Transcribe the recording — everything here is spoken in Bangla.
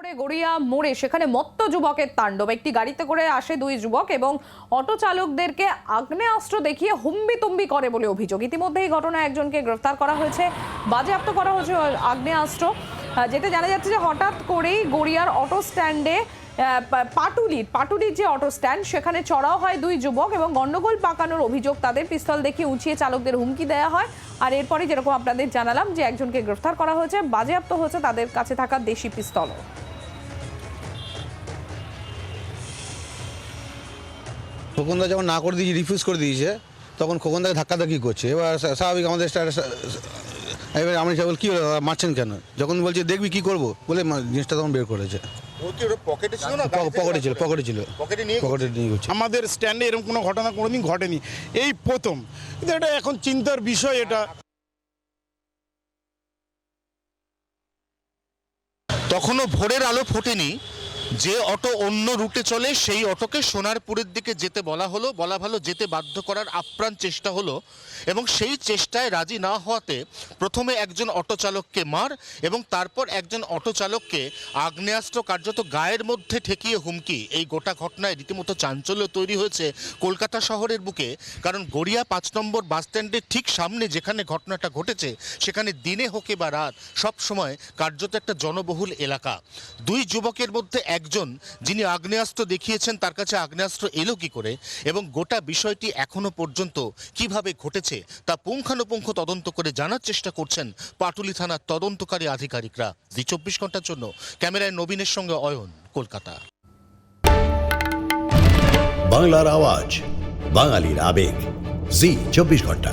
করে গড়িয়া মোড়ে সেখানে মত্ত যুবকের তাণ্ডব। একটি গাড়িতে করে আসে দুই যুবক এবং অটো চালকদেরকে আগ্নেয়াস্ত্র দেখিয়ে হুম্বি তুম্বি করে বলে অভিযোগ। ইতিমধ্যে এই ঘটনায় একজনকে গ্রেফতার করা হয়েছে, বাজেয়াপ্ত করা হয়েছে আগ্নেয়াস্ত্র। যেতে জানা যাচ্ছে যে হঠাৎ করেই গড়িয়ার অটো স্ট্যান্ডে পাটুলির পাটুলির যে অটো স্ট্যান্ড, সেখানে চড়াও হয় দুই যুবক এবং গণ্ডগোল পাকানোর অভিযোগ তাদের পিস্তল দেখিয়ে উঁচিয়ে চালকদের হুমকি দেওয়া হয়। আর এরপরে যেরকম আপনাদের জানালাম যে একজনকে গ্রেফতার করা হয়েছে, বাজেয়াপ্ত হয়েছে তাদের কাছে থাকা দেশি পিস্তলও। খোকনদা যখন না করে দিয়েছে রিফিউজ করে দিয়েছে তখন খোকনদাকে ধাক্কাধাক্কি করছে। এবার স্বাভাবিক আমাদের এবার আমি বল কী হলো মারছেন কেন? যখন বলছে দেখবি কি করব? বলে জিনিসটা তখন বের করেছে। পকেটে ছিল না? প- পকেটে ছিল পকেটে ছিল। পকেটে নিয়ে পকেটে নিয়ে আমাদের স্ট্যান্ডে এরকম কোনো ঘটনা কোনোদিন ঘটেনি। এই প্রথম। কিন্তু এটা এখন চিন্তার বিষয় এটা। তখনও ভোরের আলো ফোটেনি। যে অটো অন্য রুটে চলে, সেই অটোকে সোনারপুরের দিকে যেতে বলা হলো। বলা ভালো, যেতে বাধ্য করার আপ্রাণ চেষ্টা হলো এবং সেই চেষ্টায় রাজি না হওয়াতে প্রথমে একজন অটো চালককে মার এবং তারপর একজন অটো চালককে আগ্নেয়াস্ত্র কার্যত গায়ের মধ্যে ঠেকিয়ে হুমকি। এই গোটা ঘটনায় রীতিমতো চাঞ্চল্য তৈরি হয়েছে কলকাতা শহরের বুকে। কারণ গড়িয়া পাঁচ নম্বর বাস স্ট্যান্ডের ঠিক সামনে যেখানে ঘটনাটা ঘটেছে, সেখানে দিনে হোকে বা রাত সব সময় কার্যত একটা জনবহুল এলাকা। দুই যুবকের মধ্যে একজন যিনি আগ্নেয়াস্ত্র দেখিয়েছেন, তার কাছে আগ্নেয়াস্ত্র এলো কি করে এবং গোটা বিষয়টি এখনও পর্যন্ত কীভাবে ঘটেছে তা পুঙ্খানুপুঙ্খ তদন্ত করে জানার চেষ্টা করছেন পাটুলি থানার তদন্তকারী আধিকারিকরা। জি চব্বিশ ঘণ্টার জন্য ক্যামেরায় নবীনের সঙ্গে অয়ন, কলকাতা। বাংলার আওয়াজ, বাঙালির আবেগ। জি চব্বিশ ঘণ্টা।